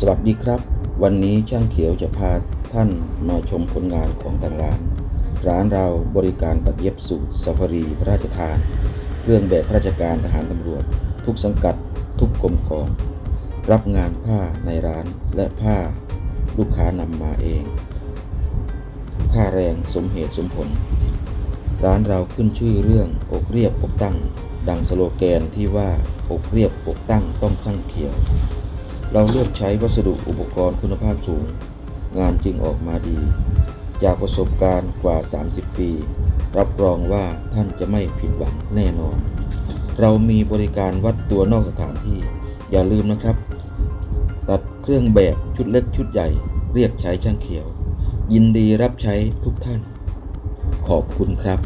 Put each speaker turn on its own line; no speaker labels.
สวัสดีครับ วันนี้ช่างเขียวจะพาท่านมาชมผลงานของทางร้าน ร้านเราบริการตัดเย็บสูตรซาฟารีพระราชทาน เครื่องแบบราชการทหารตำรวจ ทุกสังกัดทุกกรมกอง รับงานผ้าในร้านและผ้าลูกค้านำมาเอง ค่าแรงสมเหตุสมผล ร้านเราขึ้นชื่อเรื่องอกเรียบอกตั้ง ดังสโลแกนที่ว่าอกเรียบอกตั้งต้องช่างเขียว เราเลือกใช้วัสดุอุปกรณ์คุณภาพสูง งานจึงออกมาดี จากประสบการณ์กว่า 30 ปี รับรองว่าท่านจะไม่ผิดหวังแน่นอน เรามีบริการวัดตัวนอกสถานที่ อย่าลืมนะครับ ตัดเครื่องแบบชุดเล็กชุดใหญ่ เรียกใช้ช่างเขียว ยินดีรับใช้ทุกท่าน ขอบคุณครับ